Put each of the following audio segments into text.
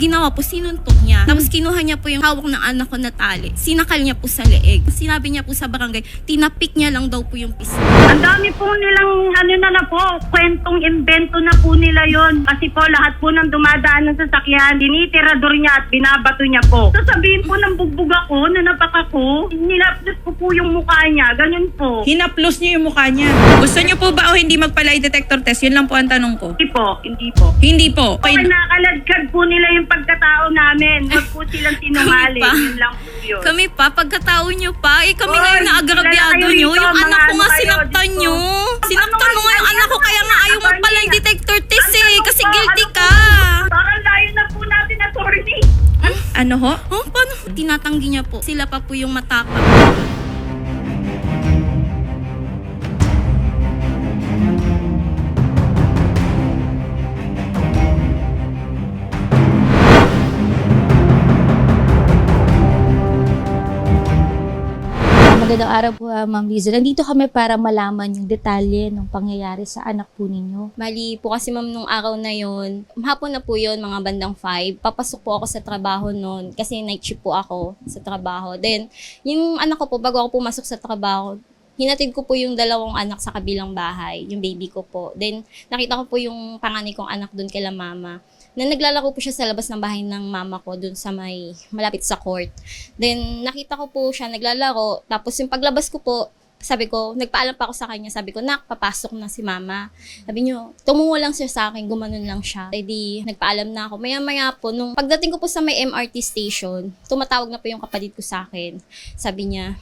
ginawa po, sinuntok niya. Tapos kinuha niya po yung hawak ng anak ko na tali. Sinakal niya po sa leeg. Sinabi niya po sa barangay, tinapik niya lang daw po yung pistol. Ang dami po nilang ano na na po, kwentong invento na po nila yon. Kasi po lahat po ng dumadaan ng sasakyan, dinitirador niya at binabato niya po. Sasabihin po ng bugbog ako, na napak ako, nilapdos ko po yung mukha niya, ganyan po. Hinaplos niyo yung mukha niya. Gusto niyo po ba o hindi magpa-lie detector test? Yun lang po ang tanong ko. Hindi po, hindi po. Hindi po. Okay, nakaladkad po nila yung pagkatao namin. Huwag po silang sinungaling. pa. Yun lang po yun. Kami pa, pagkatao niyo pa, eh kami Oy, ngayon na agrabyado rito, Yung anak ko ano nga kayo, sinaktan niyo. Sinaktan Ano mo nga yung anak ko, kaya nga ayaw Attorney. magpa-lie detector test eh. Kasi guilty ano ka. Parang layo na po natin, attorney. Ano ho? Oh, paano? Tinatanggi niya po. Sila pa po yung matapang. Magandang araw po, ah, Ma'am Liza. Nandito kami para malaman yung detalye ng pangyayari sa anak po ninyo. Mali po kasi ma'am nung araw na yon, hapon na po yon mga bandang 5. Papasok po ako sa trabaho noon kasi night shift po ako sa trabaho. Then, yung anak ko po, bago ako pumasok sa trabaho, hinatid ko po yung dalawang anak sa kabilang bahay, yung baby ko po. Then, nakita ko po yung panganay kong anak doon kila mama na naglalaro po siya sa labas ng bahay ng mama ko doon sa may malapit sa court. Then, nakita ko po siya naglalaro. Tapos, yung paglabas ko po, sabi ko, nagpaalam pa ako sa kanya. Sabi ko, nak, papasok na si mama. Sabi niyo, tumungo lang siya sa akin, gumanon lang siya. Eh di, nagpaalam na ako. Maya-maya po, nung pagdating ko po sa may MRT station, tumatawag na po yung kapatid ko sa akin. Sabi niya,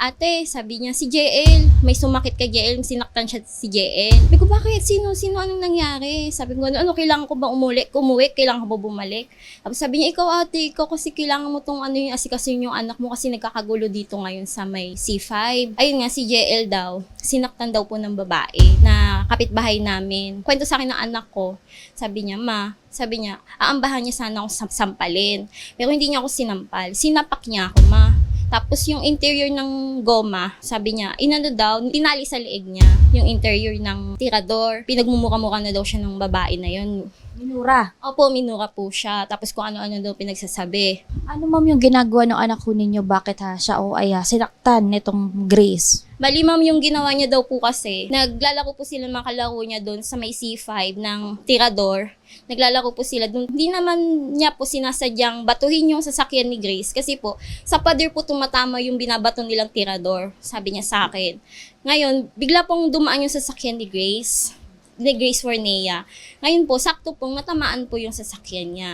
Ate, sabi niya, si JL, may sumakit kay JL, sinaktan siya si JL. Sabi ko, bakit? Sino? Sino? Anong nangyari? Sabi ko, ano, kailangan ko ba umuwi? Umuwi? Kailangan ko ba bumalik? Tapos sabi niya, ikaw ate, ikaw kasi kailangan mo tong ano yung asikasin yung anak mo kasi nagkakagulo dito ngayon sa may C5. Ayun nga, si JL daw, sinaktan daw po ng babae na kapitbahay namin. Kwento sa akin ng anak ko, sabi niya, ma, sabi niya, aambahan niya sana akong sam- sampalin. Pero hindi niya ako sinampal. Sinapak niya ako, ma. Tapos yung interior ng goma, sabi niya, inano daw, tinali sa leeg niya yung interior ng tirador. Pinagmumura-mura na daw siya ng babae na yun. Minura. Opo, minura po siya. Tapos kung ano-ano daw pinagsasabi. Ano ma'am yung ginagawa ng anak ko ninyo? Bakit ha siya o ay sinaktan nitong Grace? Bali ma'am, yung ginawa niya daw po kasi, naglalaro po sila mga kalaro niya doon sa may C5 ng tirador. Naglalaro po sila doon. Hindi naman niya po sinasadyang batuhin yung sasakyan ni Grace kasi po, sa pader po tumatama yung binabato nilang tirador, sabi niya sa akin. Ngayon, bigla pong dumaan yung sasakyan ni Grace, ni Grace Fornea. Ngayon po, sakto pong natamaan po yung sasakyan niya.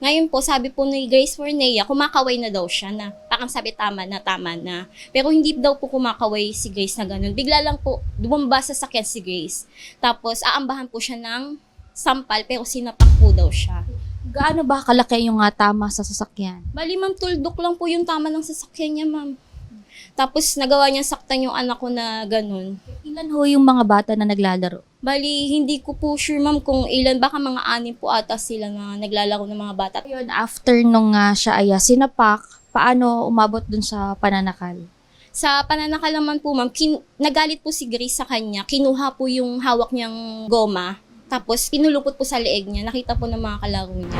Ngayon po, sabi po ni Grace Fornea, kumakaway na daw siya na. Parang sabi, tama na, tama na. Pero hindi daw po kumakaway si Grace na ganun. Bigla lang po, dumamba sa sakyan si Grace. Tapos, aambahan po siya ng sampal, pero sinapak po daw siya. Gaano ba kalaki yung ah, tama sa sasakyan? Bali, ma'am, tuldok lang po yung tama ng sasakyan niya, ma'am. Tapos, nagawa niya saktan yung anak ko na ganun. Ilan ho yung mga bata na naglalaro? Bali, hindi ko po sure, ma'am, kung ilan. Baka mga anim po ata sila na naglalaro ng mga bata. Yun, after nung ah, siya ay ah, sinapak, paano umabot dun sa pananakal? Sa pananakal naman po, ma'am, kin- nagalit po si Grace sa kanya. Kinuha po yung hawak niyang goma. Tapos, pinulupot po sa leeg niya. Nakita po ng mga kalaro niya.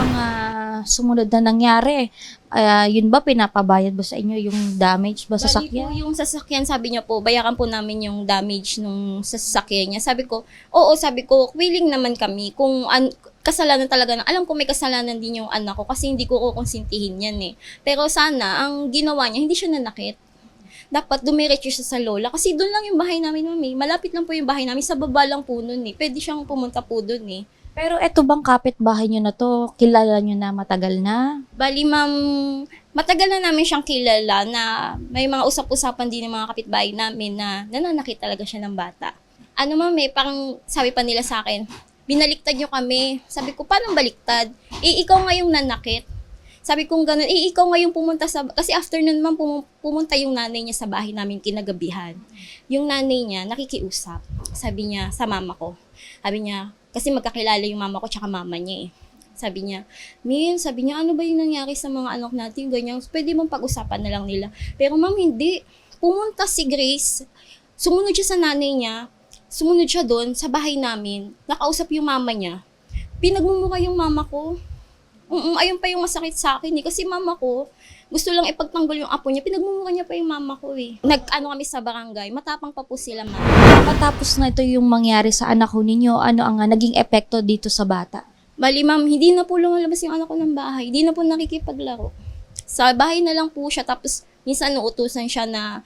Ang ah, sumunod na nangyari, ah, yun ba pinapabayad ba sa inyo yung damage ba sa Bali po sasakyan? yung sasakyan, sabi niya po, bayaran po namin yung damage nung sa sasakyan niya. Sabi ko, oo, sabi ko, willing naman kami kung an- kasalanan talaga na, alam ko may kasalanan din yung anak ko kasi hindi ko kukonsintihin yan eh. Pero sana, ang ginawa niya, hindi siya nanakit. Dapat dumiretso siya sa lola kasi doon lang yung bahay namin, mami. Malapit lang po yung bahay namin, sa baba lang po nun eh. Pwede siyang pumunta po doon eh. Pero eto bang kapitbahay nyo na to, kilala nyo na matagal na? Bali, ma'am, matagal na namin siyang kilala na may mga usap-usapan din ng mga kapitbahay namin na nananakit talaga siya ng bata. Ano ma'am, eh, parang sabi pa nila sa akin, binaliktad niyo kami. Sabi ko, paano baliktad? Eh, ikaw nga yung nanakit. Sabi kong ganun, eh, ikaw nga yung pumunta sa, kasi afternoon ma'am, pum- pumunta yung nanay niya sa bahay namin kinagabihan. Yung nanay niya, nakikiusap. Sabi niya, sa mama ko. Sabi niya, kasi magkakilala yung mama ko tsaka mama niya eh. Sabi niya, Min, sabi niya, ano ba yung nangyari sa mga anak natin? Ganyan, pwede mong pag-usapan na lang nila. Pero ma'am, hindi. Pumunta si Grace, sumunod siya sa nanay niya, sumunod siya doon sa bahay namin, nakausap yung mama niya. Pinagmumura yung mama ko. Mm, ayun pa yung masakit sa akin eh. Kasi mama ko, gusto lang ipagtanggol yung apo niya. Pinagmumura niya pa yung mama ko eh. Nag-ano kami sa barangay. Matapang pa po sila mama. Matapos na ito yung mangyari sa anak ko ninyo, ano ang ah, naging epekto dito sa bata? Bali ma'am, hindi na po lumalabas yung anak ko ng bahay. Hindi na po nakikipaglaro. Sa bahay na lang po siya. Tapos minsan nauutusan siya na,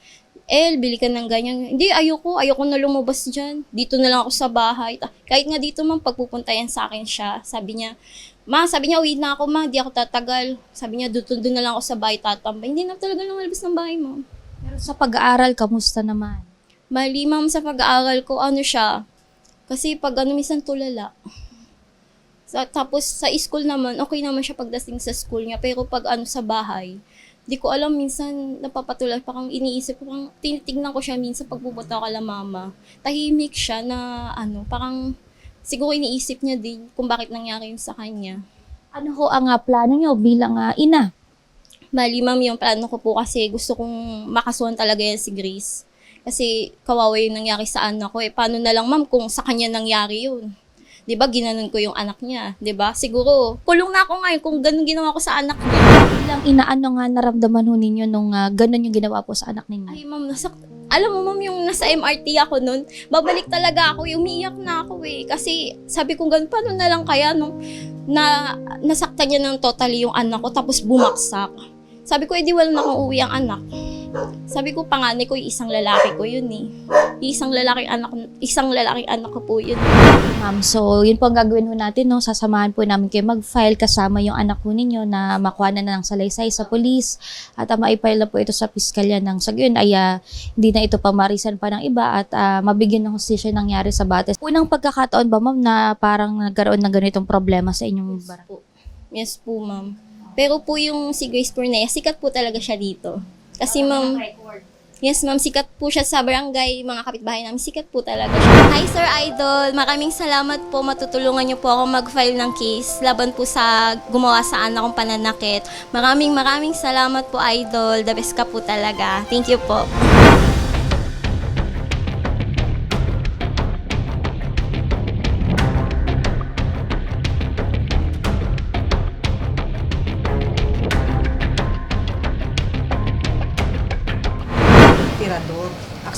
El, bili ka ng ganyan. Hindi, ayoko. Ayoko na lumabas dyan. Dito na lang ako sa bahay. Ta- Kahit nga dito ma'am, pagpupunta yan sa akin siya. Sabi niya, Ma, sabi niya, uwi na ako ma, di ako tatagal. Sabi niya, doon doon na lang ako sa bahay tatambay. Hindi na talaga lumalabas ng bahay ma'am. Pero sa pag-aaral, kamusta naman? Mali ma'am sa pag-aaral ko, ano siya, kasi pag ano, minsan tulala. Sa, tapos sa school naman, okay naman siya pagdating sa school niya. Pero pag ano sa bahay, di ko alam, minsan napapatulala. Parang iniisip ko, parang tinitignan ko siya minsan pag pupunta ko kala mama. Tahimik siya na ano, parang siguro iniisip niya din kung bakit nangyari yun sa kanya. Ano ho ang ah, plano nyo bilang ah, ina? Bali, ma'am, yung plano ko po kasi gusto kong makasuhan talaga yan si Grace. Kasi kawawa yung nangyari sa anak ko. Eh, paano na lang, ma'am, kung sa kanya nangyari yun? 'Di ba ginanon ko yung anak niya, 'di ba? Siguro, kulong na ako ngayon kung ganun ginawa ko sa anak niya. Bilang ina, ano nga naramdaman ho ninyo nung ah, ganun yung ginawa po sa anak ninyo? Ay, ma'am, nasak... Alam mo, ma'am, yung nasa MRT ako nun, babalik talaga ako, umiiyak na ako eh. Kasi sabi ko ganun, paano na lang kaya nung na, nasaktan niya ng totally yung anak ko, tapos bumaksak. Sabi ko, edi wala na akong uwi ang anak. Sabi ko, panganay ko, yung isang lalaki ko yun eh. Isang lalaki anak, isang lalaki anak ko po yun. Ma'am, so yun po ang gagawin ho natin, no? Sasamahan po namin kayo mag-file kasama yung anak ho ninyo na makuha na ng salaysay sa polis at uh, maipile na po ito sa piskalya ng sa gayon ay ah, hindi na ito pamarisan pa ng iba at ah, mabigyan ng hustisya yung nangyari sa bata. Unang pagkakataon ba, ma'am, na parang nagkaroon ng ganitong problema sa inyong barangay? Yes po, ma'am. Pero po yung si Grace Purnea, sikat po talaga siya dito. Kasi ma'am, yes ma'am, sikat po siya sa barangay, mga kapitbahay namin, sikat po talaga siya. Hi Sir Idol, maraming salamat po, matutulungan niyo po ako mag-file ng case laban po sa gumawa sa anak kong pananakit. Maraming maraming salamat po Idol, the best ka po talaga. Thank you po.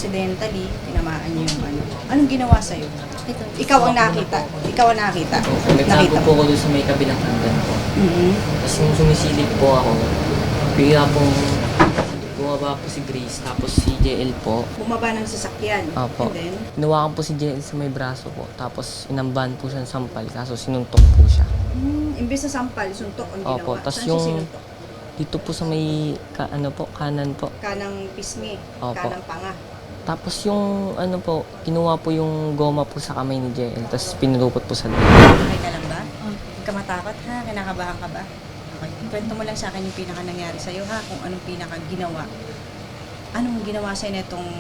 Accidentally, tinamaan niya yung ano. Anong ginawa sa'yo? Ito. Ikaw ang nakita. Ikaw ang nakita. Nagtago Nakita po mo. ako doon sa may kabilang hagdan po. Mhm. Tapos nung sumisilip po ako, bigla pong bumaba po si Grace, tapos si JL po. Bumaba ng sasakyan. Opo. And then, Hinawakan po si JL sa may braso po, tapos inamban po siya ng sampal, kaso sinuntok po siya. hmm, imbes na sampal, suntok ang ginawa. Opo, tas Saan yung- siya sinuntok? Dito po sa may, ka, ano po, kanan po. Kanang pisngi, Opo. kanang panga. Tapos yung, ano po, kinuha po yung goma po sa kamay ni JL, tapos pinulupot po sa loob. Okay ka lang ba? Huwag ka matakot ha? Kinakabahan ka ba? Okay. Kwento mo lang sa akin yung pinaka nangyari sa'yo ha? Kung anong pinaka ginawa. Anong ginawa sa'yo na itong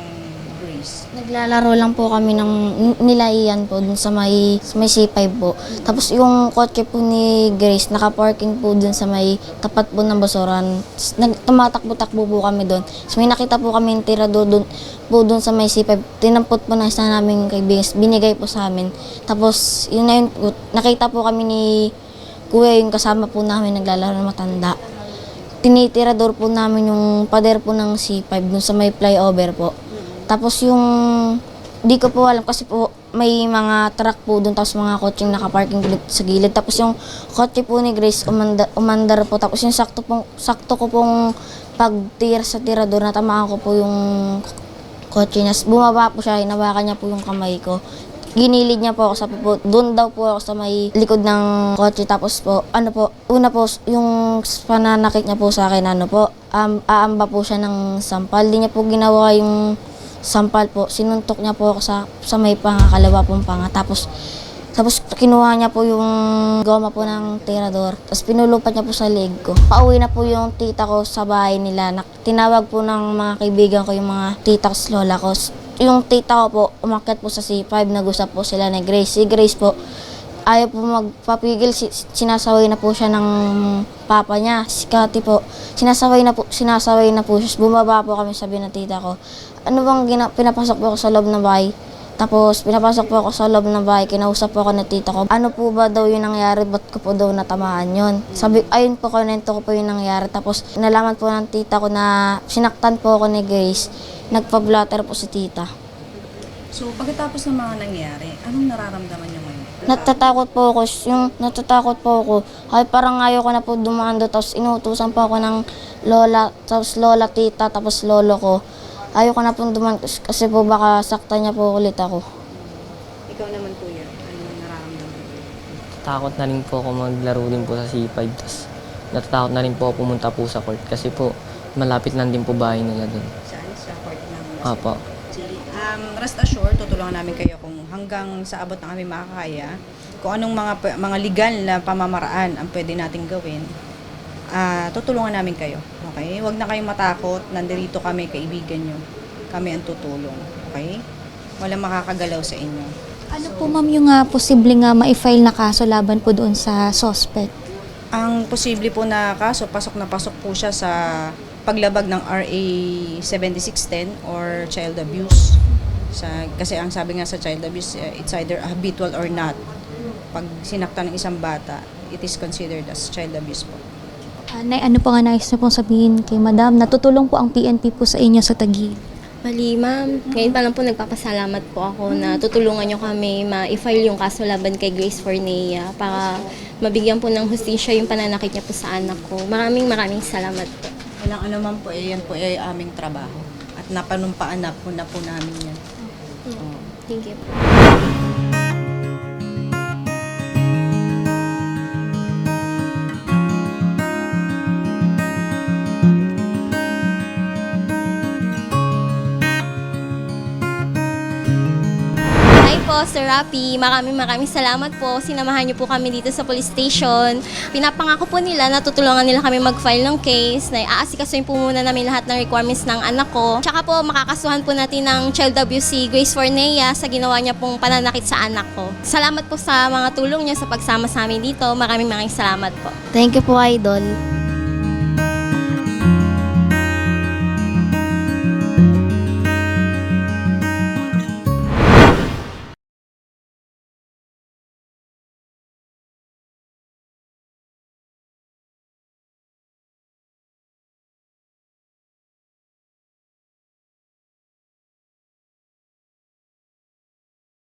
Grace? Naglalaro lang po kami ng nilaiyan po dun sa may, sa may C5 po. Tapos yung kotse po ni Grace, naka-parking po dun sa may tapat po ng basuran. Nag, tumatakbo-takbo po kami dun. Tapos may nakita po kami yung tirador dun, po dun sa may C5. Tinampot po na isa namin kaibigan. Binigay po sa amin. Tapos yun na yun nakita po kami ni kuya yung kasama po namin naglalaro ng matanda. Tinitirador po namin yung pader po ng C5 dun sa may flyover po. Tapos yung, di ko po alam kasi po may mga truck po doon tapos mga kotseng nakaparking gilid sa gilid. Tapos yung kotse po ni Grace umanda, umandar po. Tapos yung sakto, pong, sakto ko pong pagtira sa tirador na tamaan ko po yung kotse niya. Bumaba po siya, hinawakan niya po yung kamay ko. Ginilid niya po ako sa po, doon daw po ako sa may likod ng kotse. Tapos po, ano po, una po, yung pananakit niya po sa akin, ano po, um, aamba po siya ng sampal. Di niya po ginawa yung sampal po. Sinuntok niya po ako sa, sa may panga, kalawa pong panga. Tapos, tapos kinuha niya po yung goma po ng tirador. Tapos pinulupat niya po sa leg ko. Pauwi na po yung tita ko sa bahay nila. Nak- tinawag po ng mga kaibigan ko yung mga tita ko lola ko. Yung tita ko po, umakyat po sa C5. Nag-usap po sila ni Grace. Si Grace po, ayaw po magpapigil. Si- sinasaway na po siya ng papa niya. Si Kati po, sinasaway na po, sinasaway na po siya. Bumaba po kami sabi ng tita ko. Ano bang gina- pinapasok po ako sa loob ng bahay? Tapos pinapasok po ako sa loob ng bahay, kinausap po ako ng tita ko. Ano po ba daw yung nangyari, ba't ko po daw natamaan yun? Sabi, ayun po, kunento ko po yung nangyari. Tapos nalaman po ng tita ko na sinaktan po ako ni Grace. Nagpa-blatter po si tita. So, pagkatapos ng mga nangyari, anong nararamdaman niyo? Natatakot po ako, yung natatakot po ako. Ay parang ayaw ko na po dumaan doon, tapos inutusan po ako ng lola, tapos lola, tita, tapos lolo ko. Ayaw ko na po dumaan kasi po baka saktan niya po ulit ako. Ikaw naman kuya, anong nararamdaman mo? Takot na rin po ako maglaro din po sa C5. Tapos natatakot na rin po ako pumunta po sa court kasi po malapit lang din po bahay nila doon. Saan? Sa court ng Apo. Um, rest assured, tutulungan namin kayo kung hanggang sa abot na kami makakaya, kung anong mga mga legal na pamamaraan ang pwede nating gawin, ah tutulungan namin kayo. Okay? Huwag na kayong matakot. Nandirito kami, kaibigan nyo. Kami ang tutulong. Okay? Walang makakagalaw sa inyo. Ano po ma'am yung uh, posibleng nga ma-file na kaso laban po doon sa suspect? Ang posible po na kaso, pasok na pasok po siya sa paglabag ng RA 7610 or child abuse. Sa, kasi ang sabi nga sa child abuse, eh, it's either habitual or not. Pag sinaktan ng isang bata, it is considered as child abuse po. Uh, nay, ano po nga nais na pong sabihin kay madam? Natutulong po ang PNP po sa inyo sa Taguig. Bali, ma'am, ngayon pa lang po nagpapasalamat po ako na tutulungan nyo kami ma-file yung kaso laban kay Grace Fornea para mabigyan po ng hustisya yung pananakit niya po sa anak ko. Maraming maraming salamat po. Walang ano man po, eh, yan po ay aming trabaho. At napanumpaan na po na po namin yan. Oo. Thank you po. Sir Rapi. Maraming maraming salamat po. Sinamahan niyo po kami dito sa police station. Pinapangako po nila na tutulungan nila kami mag-file ng case, na aasikasuhin po muna namin lahat ng requirements ng anak ko. Tsaka po, makakasuhan po natin ng child abuse Grace Fornea sa ginawa niya pong pananakit sa anak ko. Salamat po sa mga tulong niya sa pagsama sa amin dito. Maraming maraming salamat po. Thank you po, Idol.